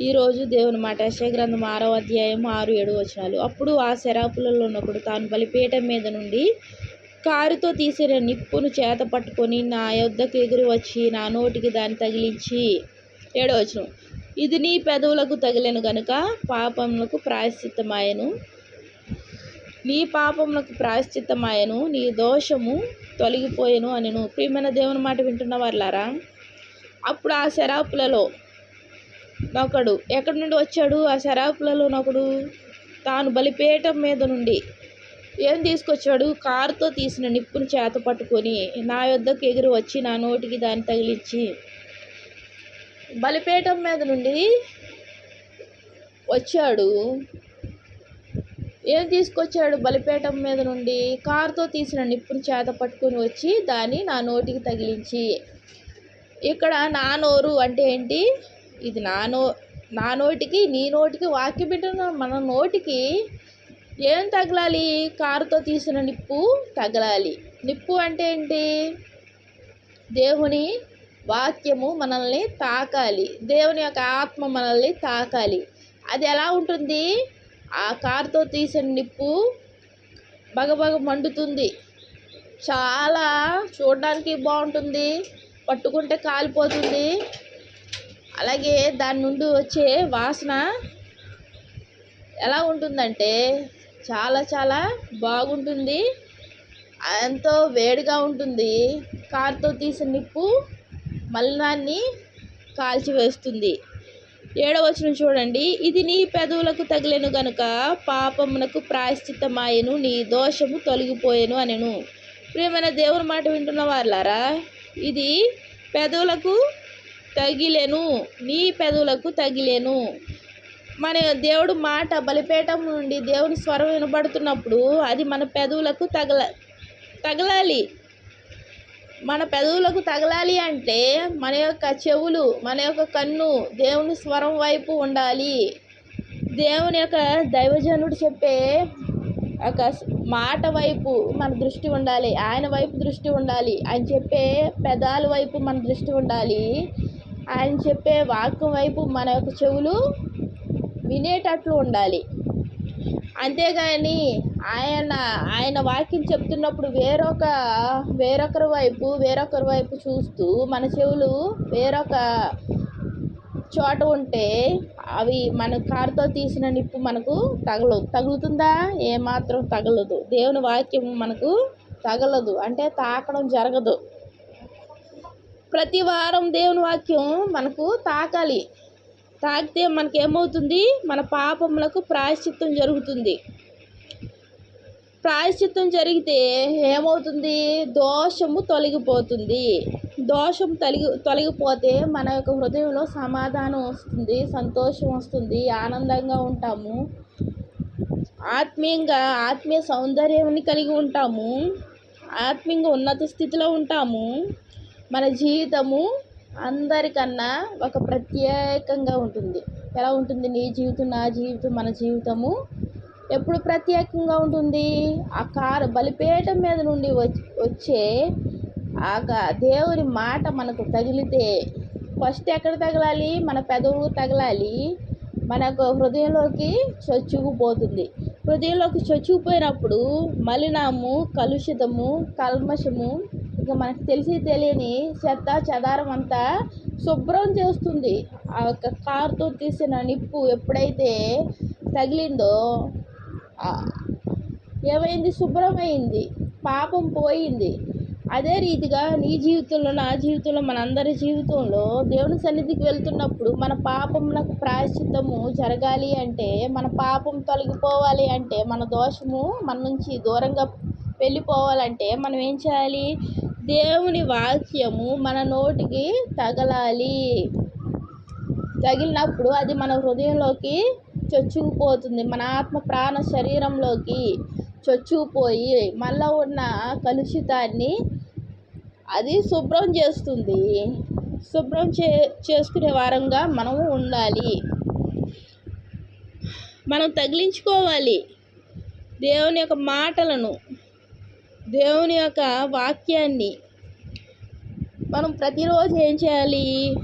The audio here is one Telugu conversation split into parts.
ఈరోజు దేవుని మాట యశగ్రంథం ఆరో అధ్యాయం ఆరు ఏడు వచనాలు. అప్పుడు ఆ శరాపులలో ఉన్నప్పుడు తాను బలిపీఠం మీద నుండి కారుతో తీసిన నిప్పును చేత పట్టుకొని నా యొద్దకు ఎగురు వచ్చి నా నోటికి దాన్ని తగిలించి ఏడవచనం ఇది నీ పెదవులకు తగిలేను గనుక పాపములకు ప్రాయశ్చిత్తమాయను. నీ పాపములకు ప్రాయశ్చిత్తమాయను. నీ దోషము తొలగిపోయెను అనెను. ప్రియమైన దేవుని మాట వింటున్న వాళ్ళారా అప్పుడు ఆ శరాపులలో నొకడు. ఎక్కడి నుండి వచ్చాడు? ఆ శరాపులలో నొకడు. తాను బలిపేటం మీద నుండి ఏం తీసుకొచ్చాడు? కారుతో తీసిన నిప్పును చేత పట్టుకొని నా యొద్దకు ఎగిరి వచ్చి నా నోటికి దాన్ని తగిలించి బలిపేటం మీద నుండి వచ్చాడు. ఏం తీసుకొచ్చాడు? బలిపేటం మీద నుండి కారుతో తీసిన నిప్పును చేత పట్టుకొని వచ్చి దాన్ని నా నోటికి తగిలించి ఇక్కడ నా నోరు అంటే ఏంటి? ఇది నా నో నా నోటికి నీ నోటికి వాక్య పెట్టిన మన నోటికి ఏం తగలాలి? కారుతో తీసిన నిప్పు తగలాలి. నిప్పు అంటే ఏంటి? దేవుని వాక్యము మనల్ని తాకాలి. దేవుని యొక్క ఆత్మ మనల్ని తాకాలి. అది ఎలా ఉంటుంది? ఆ కారుతో తీసిన నిప్పు బగబగ మండుతుంది. చాలా చూడడానికి బాగుంటుంది. పట్టుకుంటే కాలిపోతుంది. అలాగే దాని నుండి వచ్చే వాసన ఎలా ఉంటుందంటే చాలా చాలా బాగుంటుంది. ఎంతో వేడిగా ఉంటుంది. కారుతో తీసిన నిప్పు మలినాన్ని కాల్చివేస్తుంది ఏడవచనం చూడండి. ఇది నీ పెదవులకు తగిలేను గనుక పాపమునకు ప్రాయశ్చిత్తమాయను నీ దోషము తొలగిపోయేను అనెను. ప్రియమైన దేవుని మాట వింటున్న వాళ్ళారా ఇది పెదవులకు తగిలెను నీ పెదవులకు తగిలెను. మన దేవుడు మాట బలిపేటం నుండి దేవుని స్వరం వినబడుతున్నప్పుడు అది మన పెదవులకు తగల తగలాలి. మన పెదవులకు తగలాలి అంటే మన యొక్క చెవులు మన యొక్క కన్ను దేవుని స్వరం వైపు ఉండాలి. దేవుని యొక్క దైవజనుడు చెప్పే ఒక మాట వైపు మన దృష్టి ఉండాలి. ఆయన వైపు దృష్టి ఉండాలి. ఆయన చెప్పే పెదాల వైపు మన దృష్టి ఉండాలి. ఆయన చెప్పే వాక్యం వైపు మన యొక్క చెవులు వినేటట్లు ఉండాలి. అంతేగాని ఆయన ఆయన వాక్యం చెప్తున్నప్పుడు వేరొక వేరొకరి వైపు వేరొకరి వైపు చూస్తూ మన చెవులు వేరొక చోట ఉంటే అవి మన కారుతో తీసిన నిప్పు మనకు తగలదు తగులుతుందా? ఏమాత్రం తగలదు. దేవుని వాక్యం మనకు తగలదు. అంటే తాకడం జరగదు. ప్రతి వారం దేవుని వాక్యం మనకు తాకాలి. తాకితే మనకేమవుతుంది? మన పాపములకు ప్రాయశ్చిత్తం జరుగుతుంది. ప్రాయశ్చిత్తం జరిగితే ఏమవుతుంది? దోషము తొలగిపోతుంది. దోషం తొలగి తొలగిపోతే మన యొక్క హృదయంలో సమాధానం వస్తుంది సంతోషం వస్తుంది ఆనందంగా ఉంటాము. ఆత్మీయంగా ఆత్మీయ సౌందర్యాన్ని కలిగి ఉంటాము. ఆత్మీయంగా ఉన్నత స్థితిలో ఉంటాము. మన జీవితము అందరికన్నా ఒక ప్రత్యేకంగా ఉంటుంది. ఎలా ఉంటుంది? నీ జీవితం నా జీవితం మన జీవితము ఎప్పుడు ప్రత్యేకంగా ఉంటుంది? ఆ కారు బలిపేట మీద నుండి వచ్చే ఆ దేవుని మాట మనకు తగిలితే ఫస్ట్ ఎక్కడ తగలాలి? మన పెదవులు తగలాలి. మనకు హృదయంలోకి చొచ్చుకుపోతుంది. హృదయంలోకి చొచ్చుకుపోయినప్పుడు మలినాము కలుషితము కల్మషము ఇంకా మనకు తెలిసి తెలియని చెత్త చెదారం అంతా శుభ్రం చేస్తుంది. ఆ యొక్క కారుతో తీసిన నిప్పు ఎప్పుడైతే తగిలిందో ఏమైంది? శుభ్రమైంది. పాపం పోయింది. అదే రీతిగా నీ జీవితంలో నా జీవితంలో మనందరి జీవితంలో దేవుని సన్నిధికి వెళ్తున్నప్పుడు మన పాపమునకు ప్రాయశ్చిత్తము జరగాలి అంటే మన పాపం తొలగిపోవాలి అంటే మన దోషము మన నుంచి దూరంగా వెళ్ళిపోవాలంటే మనం ఏం చేయాలి? దేవుని వాక్యము మన నోటికి తగలాలి. తగిలినప్పుడు అది మన హృదయంలోకి చొచ్చుకుపోతుంది. మన ఆత్మ ప్రాణ శరీరంలోకి చొచ్చుకుపోయి మళ్ళీ ఉన్న కలుషితాన్ని అది శుభ్రం చేస్తుంది. శుభ్రం చే చేసుకునే వారంగా మనము ఉండాలి. మనం తగిలించుకోవాలి. దేవుని యొక్క మాటలను దేవుని యొక్క వాక్యాన్ని మనం ప్రతిరోజు ఏం చేయాలి?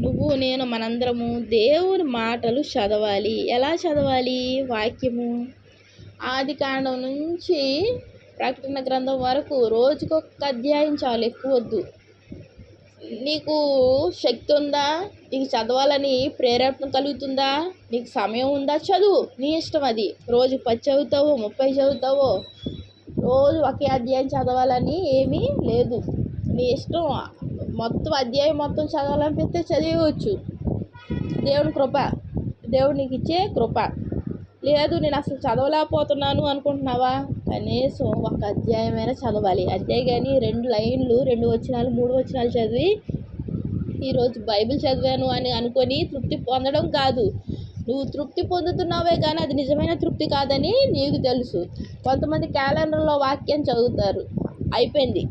నువ్వు నేను మనందరము దేవుని మాటలు చదవాలి. ఎలా చదవాలి వాక్యము? ఆది కాండం నుంచి ప్రకటన గ్రంథం వరకు రోజుకొక అధ్యాయం చాలు ఎక్కువ వద్దు. నీకు శక్తి ఉందా? నీకు చదవాలని ప్రేరేపణ కలుగుతుందా? నీకు సమయం ఉందా? చదువు నీ ఇష్టం అది. రోజు పది చదువుతావో ముప్పై చదువుతావో రోజు ఒకే అధ్యాయం చదవాలని ఏమీ లేదు. మీ ఇష్టం మొత్తం అధ్యాయం మొత్తం చదవాలనిపిస్తే చదివచ్చు దేవుని కృప దేవుడు నీకు ఇచ్చే కృప. లేదు నేను అసలు చదవలేకపోతున్నాను అనుకుంటున్నావా? కనీసం ఒక అధ్యాయమైనా చదవాలి. అధ్యాయం కానీ రెండు లైన్లు రెండు వచనాలు మూడు వచనాలు చదివి ఈరోజు బైబిల్ చదివాను అని అనుకొని తృప్తి పొందడం కాదు. నువ్వు తృప్తి పొందుతున్నావే కానీ అది నిజమైన తృప్తి కాదని నీకు తెలుసు. కొంతమంది క్యాలెండర్లో వాక్యం చదువుతారు. అయిపోయింది.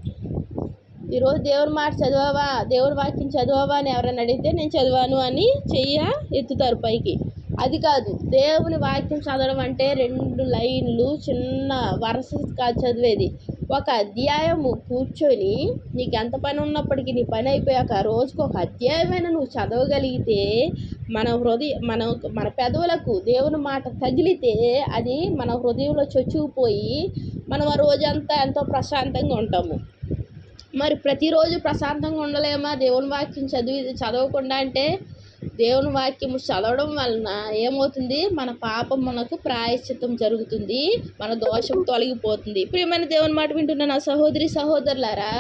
ఈరోజు దేవుని మాట చదివావా? దేవుని వాక్యం చదివావా అని ఎవరైనా అడిగితే నేను చదివాను అని చెయ్య ఎత్తుతారు పైకి. అది కాదు. దేవుని వాక్యం చదవడం అంటే రెండు లైన్లు చిన్న వరుస కాదు చదివేది. ఒక అధ్యాయము కూర్చొని నీకు ఎంత పని ఉన్నప్పటికీ నీ పని అయిపోయాక రోజుకు ఒక అధ్యాయమైనా నువ్వు చదవగలిగితే మన హృదయ మన మన పెదవులకు దేవుని మాట తగిలితే అది మన హృదయంలో చొచ్చుకుపోయి మనం ఆ రోజంతా ఎంతో ప్రశాంతంగా ఉంటాము. మరి ప్రతిరోజు ప్రశాంతంగా ఉండలేమా? దేవుని వాక్యం చదివి చదవకుండా అంటే దేవుని వాక్యము చదవడం వలన ఏమవుతుంది? మన పాపం మనకు ప్రాయశ్చిత్తం జరుగుతుంది. మన దోషం తొలగిపోతుంది. ప్రియమైన దేవుని మాట వింటున్న నా సహోదరి సహోదరులారా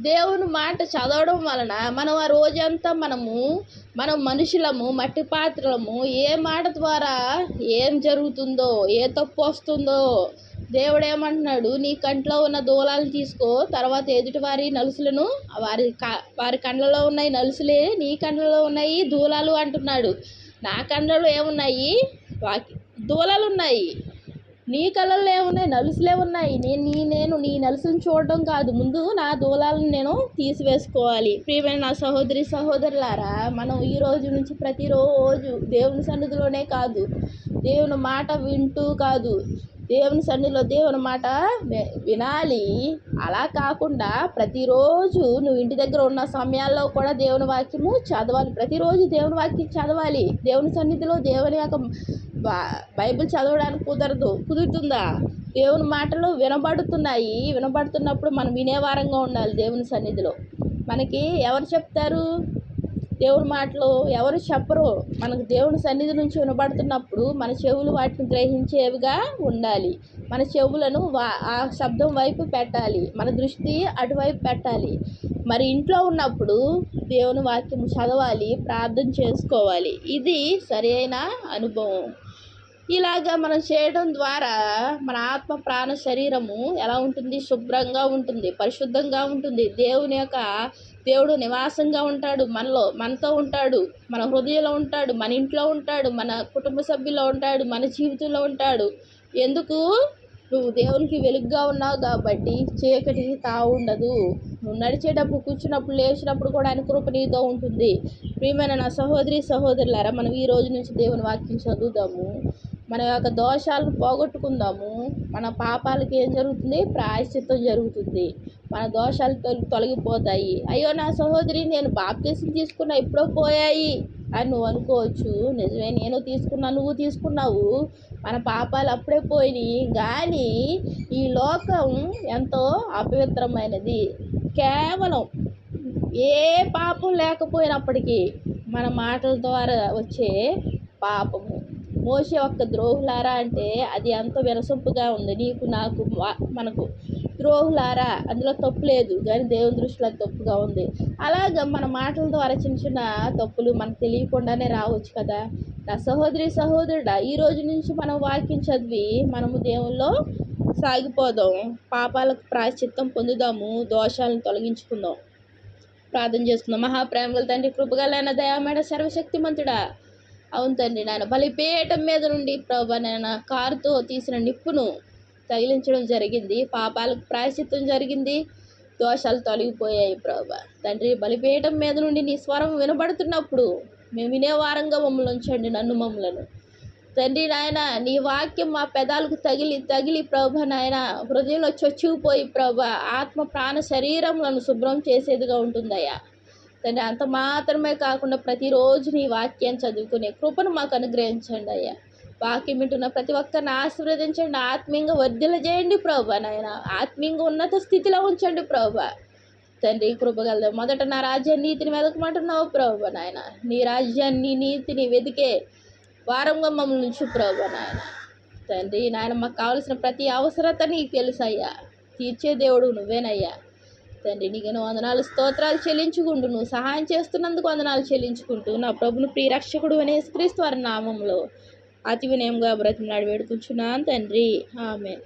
దేవుని మాట చదవడం వలన మనం ఆ రోజంతా మనము మనం మనుషులము మట్టి పాత్రలము ఏ మాట ద్వారా ఏం జరుగుతుందో ఏ తప్పు వస్తుందో దేవుడు ఏమంటున్నాడు నీ కంట్లో ఉన్న దూలాలను తీసుకో తర్వాత ఎదుటి వారి నలుసులను వారి వారి కండ్లలో ఉన్నాయి నలుసులే నీ కండ్లలో ఉన్నాయి దూలాలు అంటున్నాడు. నా కండ్లలో ఏమున్నాయి? వాకి దూలాలు ఉన్నాయి నీ కళ్ళల్లో ఏమున్నాయి? నలుసులే ఉన్నాయి. నేను నీ నేను నీ నలుసులను చూడడం కాదు. ముందు నా దూలాలను నేను తీసివేసుకోవాలి. ప్రియమైన నా సహోదరి సహోదరులారా మనం ఈ రోజు నుంచి ప్రతిరోజు దేవుని సన్నిధిలోనే కాదు దేవుని మాట వింటూ కాదు దేవుని సన్నిధిలో దేవుని మాట వినాలి. అలా కాకుండా ప్రతిరోజు నువ్వు ఇంటి దగ్గర ఉన్న సమయాల్లో కూడా దేవుని వాక్యము చదవాలి. ప్రతిరోజు దేవుని వాక్యం చదవాలి. దేవుని సన్నిధిలో దేవుని యొక్క బైబిల్ చదవడానికి కుదరదు. కుదురుతుందా? దేవుని మాటలు వినబడుతున్నాయి. వినబడుతున్నప్పుడు మనం వినేవారంగా ఉండాలి దేవుని సన్నిధిలో. మనకి ఎవరు చెప్తారు? దేవుడి మాటలు ఎవరు చెప్పరు. మనకు దేవుని సన్నిధి నుంచి వినబడుతున్నప్పుడు మన చెవులు వాటిని గ్రహించేవిగా ఉండాలి. మన చెవులను వా ఆ శబ్దం వైపు పెట్టాలి. మన దృష్టి అటువైపు పెట్టాలి. మరి ఇంట్లో ఉన్నప్పుడు దేవుని వాక్యం చదవాలి ప్రార్థన చేసుకోవాలి. ఇది సరైన అనుభవం. ఇలాగా మనం చేయడం ద్వారా మన ఆత్మ ప్రాణ శరీరము ఎలా ఉంటుంది? శుభ్రంగా ఉంటుంది పరిశుద్ధంగా ఉంటుంది. దేవుని యొక్క దేవుడు నివాసంగా ఉంటాడు మనలో మనతో ఉంటాడు మన హృదయంలో ఉంటాడు మన ఇంట్లో ఉంటాడు మన కుటుంబ సభ్యుల్లో ఉంటాడు మన జీవితంలో ఉంటాడు. ఎందుకు? నువ్వు దేవునికి వెలుగుగా ఉన్నావు కాబట్టి చీకటి ఉండదు. నువ్వు నడిచేటప్పుడు కూర్చున్నప్పుడు లేచినప్పుడు కూడా ఆయన కృప నీతో ఉంటుంది. ప్రియమైన నా సహోదరి సహోదరులారా మనం ఈ రోజు నుంచి దేవుని వాక్యం చదువుదాము. మన యొక్క దోషాలను పోగొట్టుకుందాము. మన పాపాలకి ఏం జరుగుతుంది? ప్రాయశ్చిత్తం జరుగుతుంది. మన దోషాలు తొలి తొలగిపోతాయి. అయ్యో నా సహోదరి నేను బాప్తీసం తీసుకున్నా ఎప్పుడో పోయాయి. అని నువ్వు అనుకోవచ్చు. నిజమే నేను తీసుకున్నా నువ్వు తీసుకున్నావు. మన పాపాలు అప్పుడే పోయినాయి. కానీ ఈ లోకం ఎంతో అపవిత్రమైనది. కేవలం ఏ పాపం లేకపోయినప్పటికీ మన మాటల ద్వారా వచ్చే పాపము. మోసే ఒక్క ద్రోహులారా అంటే అది ఎంత వినసొంపుగా ఉంది. నీకు నాకు మనకు ద్రోహులారా? అందులో తప్పు లేదు. కానీ దేవుని దృష్టిలో తప్పుగా ఉంది. అలాగ మన మాటల ద్వారా చిన్న చిన్న తప్పులు మనకు తెలియకుండానే రావచ్చు కదా. నా సహోదరి సహోదరుడా ఈ రోజు నుంచి మనం వాక్యం చదివి మనము దేవుల్లో సాగిపోదాం. పాపాలకు ప్రాయశ్చిత్తం పొందుదాము. దోషాలను తొలగించుకుందాం. ప్రార్థన చేసుకుందాం. మహాప్రేమగల తండ్రి కృపగలైన దయామేడ సర్వశక్తిమంతుడా. అవును తండ్రి నాయన బలిపేయటం మీద నుండి ప్రభా నాయన కారుతో తీసిన నిప్పును తగిలించడం జరిగింది. పాపాలకు ప్రాయశ్చిత్తం జరిగింది. దోషాలు తొలగిపోయాయి ప్రభా. తండ్రి బలిపీఠం మీద నుండి నీ స్వరం వినబడుతున్నప్పుడు మేము వినేవారంగా మమ్మల్ని ఉంచండి నన్ను మమ్మలను. తండ్రి నాయన నీ వాక్యం మా పెదాలకు తగిలి తగిలి ప్రభ నాయన. హృదయంలో చొచ్చుకుపోయి ప్రభ ఆత్మ ప్రాణ శరీరములను శుభ్రం చేసేదిగా ఉంటుందయ్యా. తండ్రి అంత మాత్రమే కాకుండా ప్రతిరోజు నీ వాక్యాన్ని చదువుకునే కృపను మాకు అనుగ్రహించండి అయ్యా. వాక్యం వింటున్న ప్రతి ఒక్కరిని ఆశీర్వదించండి ఆత్మీయంగా వర్ధిల్ల చేయండి ప్రభా నాయన. ఆత్మీయంగా ఉన్నత స్థితిలో ఉంచండి ప్రభా. తండ్రి కృపగలదు. మొదట నా రాజ్యాన్ని నీతిని వెతకమంటున్నావు ప్రభా నాయన. నీ రాజ్యాన్ని నీతిని వెతికే వారంగా మమ్మల్ని ఉంచు ప్రభా నాయన. తండ్రి నాయన మాకు కావలసిన ప్రతి అవసరత నీకు తెలుసయ్యా. తీర్చే దేవుడు నువ్వేనయ్యా. తండ్రి నీకు వందనాలు స్తోత్రాలు చెల్లించుకుంటూ నువ్వు సహాయం చేస్తున్నందుకు వందనాలు చెల్లించుకుంటూ నా ప్రభును ప్రియరక్షకుడు అనే క్రీస్తు వారి నామంలో అతి వినయంగా బ్రతిమలాడి వేడుకుంటున్నాను తండ్రి. ఆమె